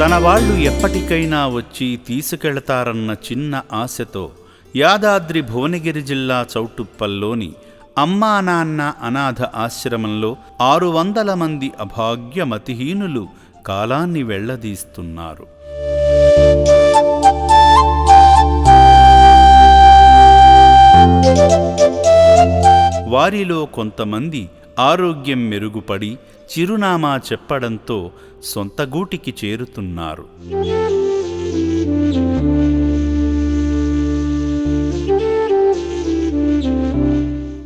తన వాళ్ళు ఎప్పటికైనా వచ్చి తీసుకెళతారన్న చిన్న ఆశతో యాదాద్రి భువనగిరి జిల్లా చౌటుప్పల్లోని అమ్మా నాన్న అనాథ ఆశ్రమంలో ఆరు వందల మంది అభాగ్య మతిహీనులు కాలాన్ని వెళ్ళదీస్తున్నారు. వారిలో కొంతమంది ఆరోగ్యం మెరుగుపడి చిరునామా చెప్పడంతో సొంత గూటికి చేరుతున్నారు.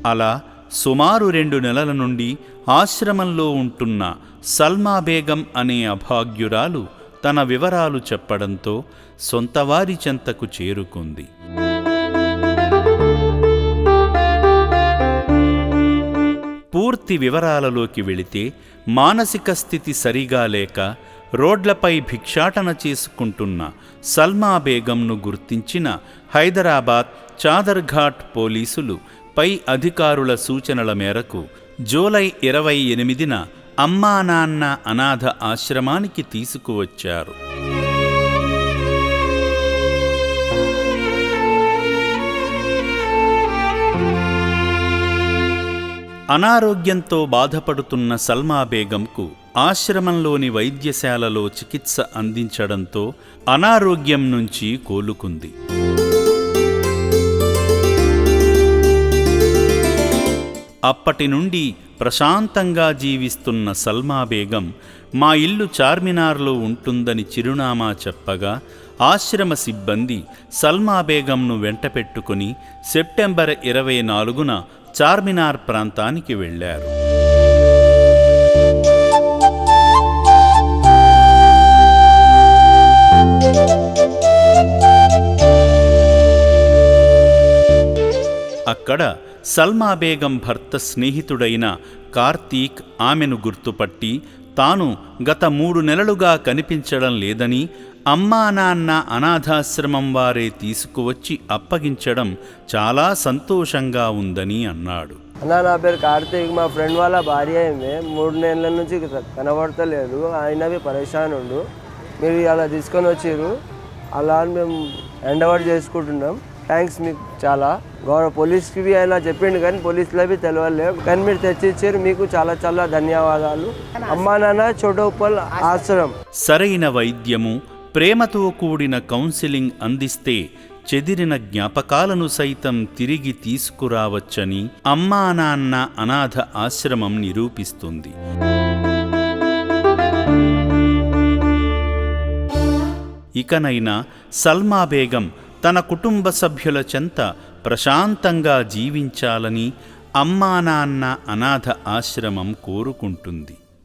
అలా సుమారు రెండు నెలల నుండి ఆశ్రమంలో ఉంటున్న సల్మా బేగం అనే అభాగ్యురాలు తన వివరాలు చెప్పడంతో సొంతవారి చెంతకు చేరుకుంది. పూర్తి వివరాలలోకి వెళితే మానసిక స్థితి సరిగా లేక రోడ్లపై భిక్షాటన చేసుకుంటున్న సల్మా బేగంను గుర్తించిన హైదరాబాద్ చాదర్ఘాట్ పోలీసులు పై అధికారుల సూచనల మేరకు జూలై ఇరవై ఎనిమిదిన అమ్మానాన్న అనాథ ఆశ్రమానికి తీసుకువచ్చారు. అనారోగ్యంతో బాధపడుతున్న సల్మా బేగంకు ఆశ్రమంలోని వైద్యశాలలో చికిత్స అందించడంతో అనారోగ్యం నుంచి కోలుకుంది. అప్పటి నుండి ప్రశాంతంగా జీవిస్తున్న సల్మా బేగం మా ఇల్లు చార్మినార్లో ఉంటుందని చిరునామా చెప్పగా ఆశ్రమ సిబ్బంది సల్మా బేగంను వెంటపెట్టుకుని సెప్టెంబర్ ఇరవై నాలుగున చార్మినార్ ప్రాంతానికి వెళ్ళారు. అక్కడ సల్మా బేగం భర్త స్నేహితుడైన కార్తీక్ ఆమెను గుర్తుపట్టి తాను గత మూడు నెలలుగా కనిపించడం లేదని అమ్మా నాన్న అనాథాశ్రమం వారే తీసుకువచ్చి అప్పగించడం చాలా సంతోషంగా ఉందని అన్నాడు. అన్న నా పేరు కార్తీక్. మా ఫ్రెండ్ వాళ్ళ భార్య ఏమే మూడు నెలల నుంచి కనబడతలేదు. ఆయనవి పరేషాన్ ఉండు మీరు అలా తీసుకొని వచ్చారు అలా అని మేము ఎండవర్ చేసుకుంటున్నాం. థ్యాంక్స్ మీకు చాలా. గౌరవ పోలీస్కి అయినా చెప్పిండు కానీ పోలీసులవి తెలియలేదు కానీ మీరు తెచ్చిచ్చారు మీకు చాలా చాలా ధన్యవాదాలు. అమ్మా నాన్న చోటోపల్ ఆశ్రమం. సరైన వైద్యము ప్రేమతో కూడిన కౌన్సిలింగ్ అందిస్తే చెదిరిన జ్ఞాపకాలను సైతం తిరిగి తీసుకురావచ్చని అమ్మా నాన్న అనాథ ఆశ్రమం నిరూపిస్తుంది. ఇకనైనా సల్మా బేగం తన కుటుంబ సభ్యుల చెంత ప్రశాంతంగా జీవించాలని అమ్మానాన్న అనాథ ఆశ్రమం కోరుకుంటుంది.